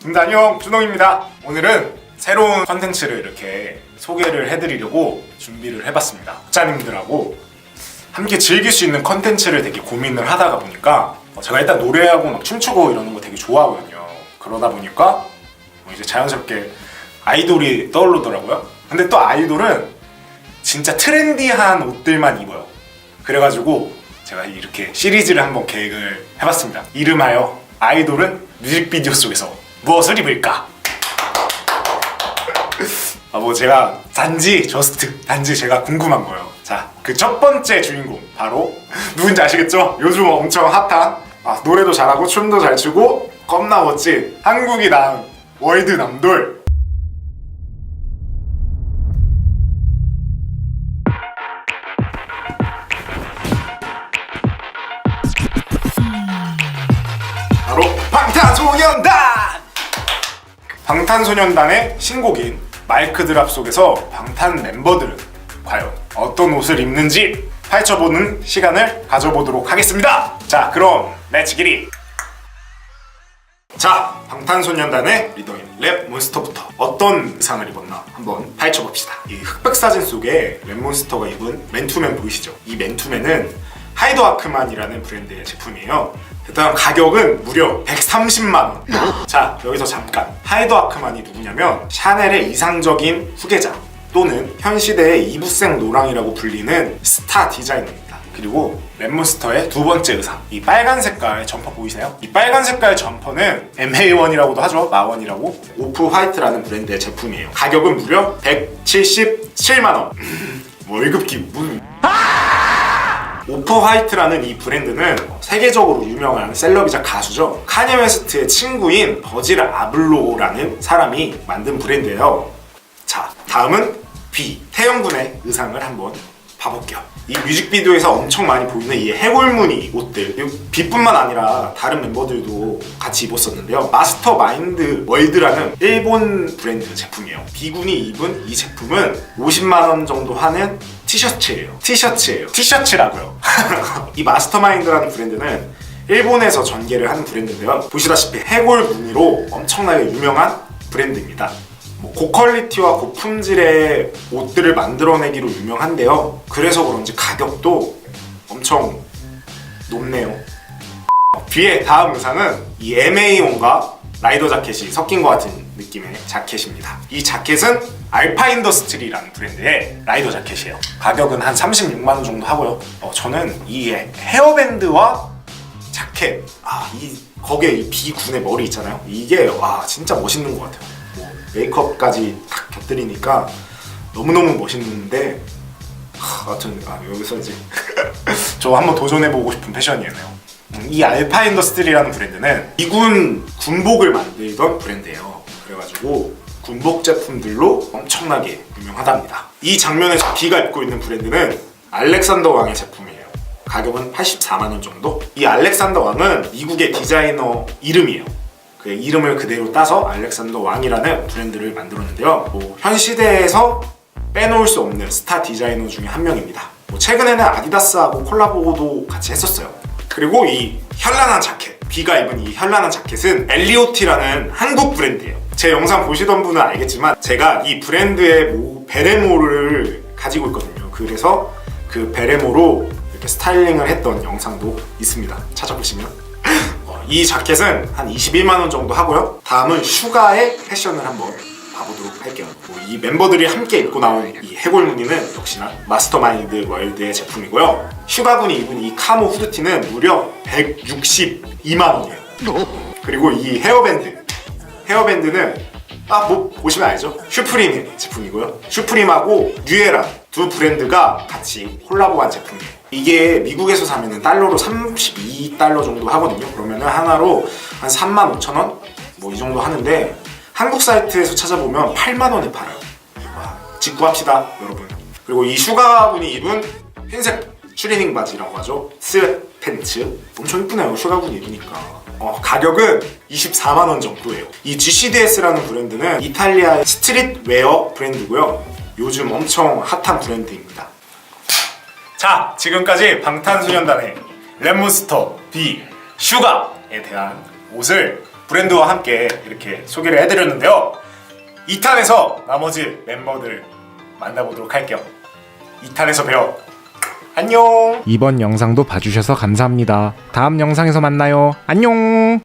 김단용 준홍입니다. 오늘은 새로운 컨텐츠를 이렇게 소개를 해드리려고 준비를 해봤습니다. 국장님들하고 함께 즐길 수 있는 컨텐츠를 되게 고민을 하다가 보니까 어, 제가 일단 노래하고 막 춤추고 이러는 거 되게 좋아하거든요. 그러다 보니까 뭐 이제 자연스럽게 아이돌이 떠오르더라고요. 근데 또 아이돌은 진짜 트렌디한 옷들만 입어요. 그래가지고 제가 이렇게 시리즈를 한번 계획을 해봤습니다. 이름하여 아이돌은 뮤직비디오 속에서 무엇을 입을까? 아 뭐 제가 단지 저스트 단지 제가 궁금한 거예요. 자 그 첫 번째 주인공 바로 누군지 아시겠죠? 요즘 엄청 핫한 아, 노래도 잘하고 춤도 잘 추고 겁나 멋진 한국이 낳은 월드 남돌 바로 방탄소년단! 방탄소년단의 신곡인 마이크 드랍 속에서 방탄 멤버들은 과연 어떤 옷을 입는지 파헤쳐보는 시간을 가져보도록 하겠습니다. 자, 그럼 렛츠 기리! 자, 방탄소년단의 리더인 랩몬스터부터 어떤 의상을 입었나 한번 파헤쳐봅시다. 이 흑백 사진 속에 랩몬스터가 입은 맨투맨 보이시죠? 이 맨투맨은 하이더 아크만이라는 브랜드의 제품이에요. 일단 가격은 무려 130만 원. 자, 여기서 잠깐. 하이더 아크만이 누구냐면 샤넬의 이상적인 후계자 또는 현 시대의 이부생 노랑이라고 불리는 스타 디자이너입니다. 그리고 랩몬스터의 두 번째 의상. 이 빨간 색깔 점퍼 보이세요? 이 빨간 색깔 점퍼는 MA1이라고도 하죠. 마원이라고. 오프 화이트라는 브랜드의 제품이에요. 가격은 무려 177만원. 월급 기 무슨 오프 화이트라는 이 브랜드는 세계적으로 유명한 셀럽이자 가수죠. 카니 웨스트의 친구인 버질 아블로라는 사람이 만든 브랜드예요. 자, 다음은 B. 태영군의 의상을 한번 봐볼게요. 이 뮤직비디오에서 엄청 많이 보이는 이 해골무늬 옷들 이 B뿐만 아니라 다른 멤버들도 같이 입었었는데요. 마스터 마인드 월드라는 일본 브랜드 제품이에요. B군이 입은 이 제품은 50만 원 정도 하는 티셔츠예요. 티셔츠예요. 티셔츠라고요. 이 마스터 마인드라는 브랜드는 일본에서 전개를 하는 브랜드인데요. 보시다시피 해골 무늬로 엄청나게 유명한 브랜드입니다. 뭐 고퀄리티와 고품질의 옷들을 만들어내기로 유명한데요. 그래서 그런지 가격도 엄청 높네요. 뒤에 다음 의상은 이 MA1과 라이더 자켓이 섞인 것 같은 느낌의 자켓입니다. 이 자켓은 알파 인더스트리라는 브랜드의 라이더 자켓이에요. 가격은 한 36만 원 정도 하고요. 어, 저는 이 헤어밴드와 자켓, 아, 이 거기에 이 비군의 머리 있잖아요. 이게 와 진짜 멋있는 것 같아요. 뭐 메이크업까지 딱 곁들이니까 너무너무 멋있는데 하, 하여튼 아, 여기서 이제 저 한번 도전해보고 싶은 패션이네요. 음, 이 알파 인더스트리라는 브랜드는 미군 군복을 만들던 브랜드예요. 그래가지고 군복 제품들로 엄청나게 유명하답니다. 이 장면에서 비가 입고 있는 브랜드는 알렉산더 왕의 제품이에요. 가격은 84만 원 정도. 이 알렉산더 왕은 미국의 디자이너 이름이에요. 그 이름을 그대로 따서 알렉산더 왕이라는 브랜드를 만들었는데요. 뭐 현 시대에서 빼놓을 수 없는 스타 디자이너 중에 한 명입니다. 뭐 최근에는 아디다스하고 콜라보도 같이 했었어요. 그리고 이 현란한 자켓, 비가 입은 이 현란한 자켓은 엘리오티라는 한국 브랜드예요. 제 영상 보시던 분은 알겠지만 제가 이 브랜드의 모 베레모를 가지고 있거든요. 그래서 그 베레모로 이렇게 스타일링을 했던 영상도 있습니다. 찾아보시면. 어, 이 자켓은 한 21만 원 정도 하고요. 다음은 슈가의 패션을 한번 봐보도록 할게요. 뭐이 멤버들이 함께 입고 나온 이 해골 무늬는 역시나 마스터마인드 월드의 제품이고요. 슈가군이 입은 이 카모 후드티는 무려 162만 원이에요. 그리고 이 헤어밴드, 헤어밴드는 딱뭐 보시면 알죠? 슈프림 제품이고요. 슈프림하고 뉴에라 두 브랜드가 같이 콜라보한 제품이에요. 이게 미국에서 사면은 달러로 32달러 정도 하거든요. 그러면은 하나로 한 3만 5천 원? 뭐 이 정도 하는데 한국 사이트에서 찾아보면 8만 원에 팔아요. 와, 직구합시다, 여러분. 그리고 이 슈가군이 입은 흰색 추리닝 바지라고 하죠. 스웨트팬츠. 엄청 이쁘네요. 슈가군이 입으니까. 어, 가격은 24만 원 정도예요. 이 GCDS라는 브랜드는 이탈리아의 스트릿 웨어 브랜드고요. 요즘 엄청 핫한 브랜드입니다. 자, 지금까지 방탄소년단의 랩몬스터 B 슈가에 대한 옷을 브랜드와 함께 이렇게 소개를 해드렸는데요. 2탄에서 나머지 멤버들 만나보도록 할게요. 2탄에서 봬요. 안녕. 이번 영상도 봐주셔서 감사합니다. 다음 영상에서 만나요. 안녕!